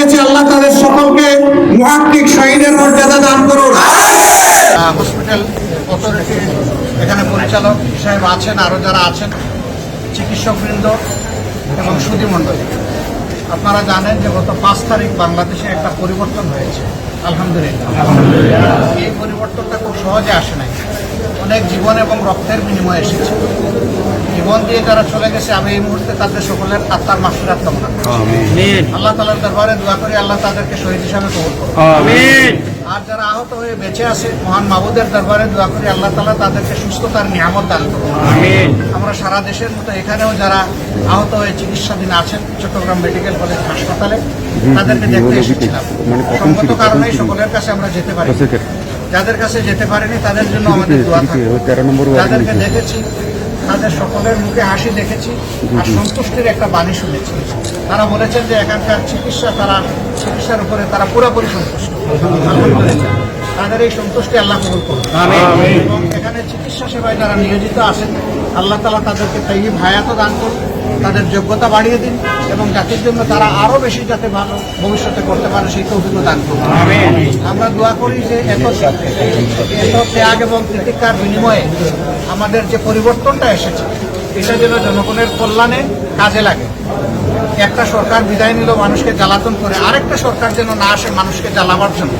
দিয়েছে আল্লাহ তাদের সকলকে মহাত্মিক শহীদের মর্যাদা দান করুন। হসপিটাল অথরিটি এখানে পরিচালক সাহেব আছেন আরও যারা আছেন, চিকিৎসকবৃন্দ এবং সুধীমণ্ডলী। আপনারা জানেন যে গত পাঁচ তারিখ বাংলাদেশে একটা পরিবর্তন হয়েছে। আলহামদুলিল্লাহ। এই পরিবর্তনটা খুব সহজে আসে নাই। অনেক জীবন এবং রক্তের বিনিময়ে এসেছে। দিয়ে যারা চলে গেছে আমি এই মুহূর্তে তাদের সকলের আত্মার মাসুরাত কামনা করি। আল্লাহ তালার দরবারে দোয়া করি আল্লাহ তাদেরকে শহীদ হিসাবে কবুল করুন আর যারা আহত হয়ে বেঁচে আছে মহান মাবুদের দরবারে দোয়া করি আল্লাহ তালা তাদেরকে সুস্থতার নিয়ামত দান করুন আমরা সারা দেশের মতো এখানেও যারা আহত হয়ে চিকিৎসাধীন আছেন চট্টগ্রাম মেডিকেল কলেজ হাসপাতালে তাদেরকে দেখতে এসেছিলাম। সঙ্গত কারণেই সকলের কাছে আমরা যেতে পারি যাদের কাছে যেতে পারিনি তাদের জন্য আমাদের দোয়া থাকবে। যাদেরকে দেখেছি তাদের সকলের মুখে হাসি দেখেছি আর সন্তুষ্টির একটা বাণী শুনেছি। তারা বলেছেন যে এখানকার চিকিৎসা তারা চিকিৎসার উপরে তারা পুরোপুরি সন্তুষ্ট। তাদের এই সন্তুষ্টি আল্লাহ কবুল করুন এবং এখানে চিকিৎসা সেবায় যারা নিয়োজিত আছেন আল্লাহ তালা তাদেরকে তাই ভায়াত দান করুন তাদের যোগ্যতা বাড়িয়ে দিন এবং জাতির জন্য তারা আরও বেশি যাতে ভালো ভবিষ্যতে করতে পারে সেই তৌফিক দান করুন। আমরা দোয়া করি যে এত এত ত্যাগ এবং প্রতীক্ষার বিনিময়ে আমাদের যে পরিবর্তনটা এসেছে, এটা যেন জনগণের কল্যাণে কাজে লাগে। একটা সরকার বিদায় নিল মানুষকে জ্বালাতন করে, আরেকটা সরকার যেন না আসে মানুষকে জ্বালাবার জন্য।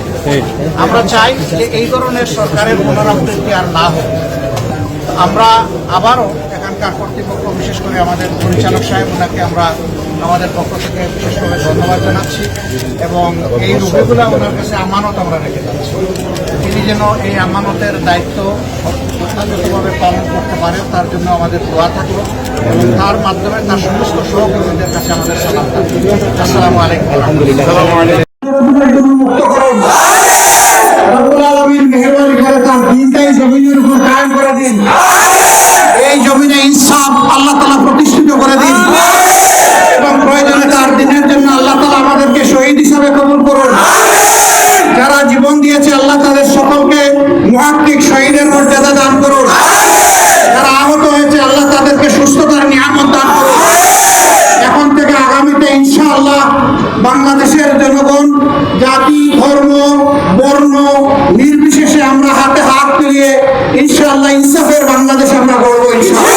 আমরা চাই যে এই ধরনের সরকারের পুনরাবৃত্তি আর না হোক। আমরা আবারও এখানকার কর্তৃপক্ষ বিশেষ করে আমাদের পরিচালক সাহেব ওনাকে আমরা আমাদের পক্ষ থেকে বিশেষভাবে ধন্যবাদ জানাচ্ছি এবং এই রোগীগুলো ওনার কাছে আমানত আমরা রেখে যাচ্ছি। তিনি যেন এই আমানতের দায়িত্ব যথাযথভাবে পালন করতে পারে তার জন্য আমাদের দোয়া থাকল এবং তার মাধ্যমে তার সমস্ত সহকর্মীদের কাছে আমাদের সালাম থাকবে আসসালামু আলাইকুম। মুক্ত করুন রব্বুল আলামিন মেহেরবানি করে তার দিনটাই জমিনের উপর কায়েম করে দিন। করে দিন। এবং প্রয়োজনে তার দিনের জন্য আল্লাহ তালা আমাদেরকে শহীদ হিসাবে কবুল করুন। যারা জীবন দিয়েছে, আল্লাহ তাদের সকলকে মহাত্মিক শহীদের মর্যাদা দান করুন। যারা আহত হয়েছে, আল্লাহ তাদেরকে সুস্থতার নিয়ামত দান করুন। এখন থেকে আগামীতে ইনশাআল্লাহ বাংলাদেশের জনগণ, জাতি, ধর্ম, বর্ণ নির্বিশেষে আমরা হাতে হাত মিলিয়ে ইনশাআল্লাহ ইনসাফের বাংলাদেশ আমরা গড়ব ইনশাআল্লাহ।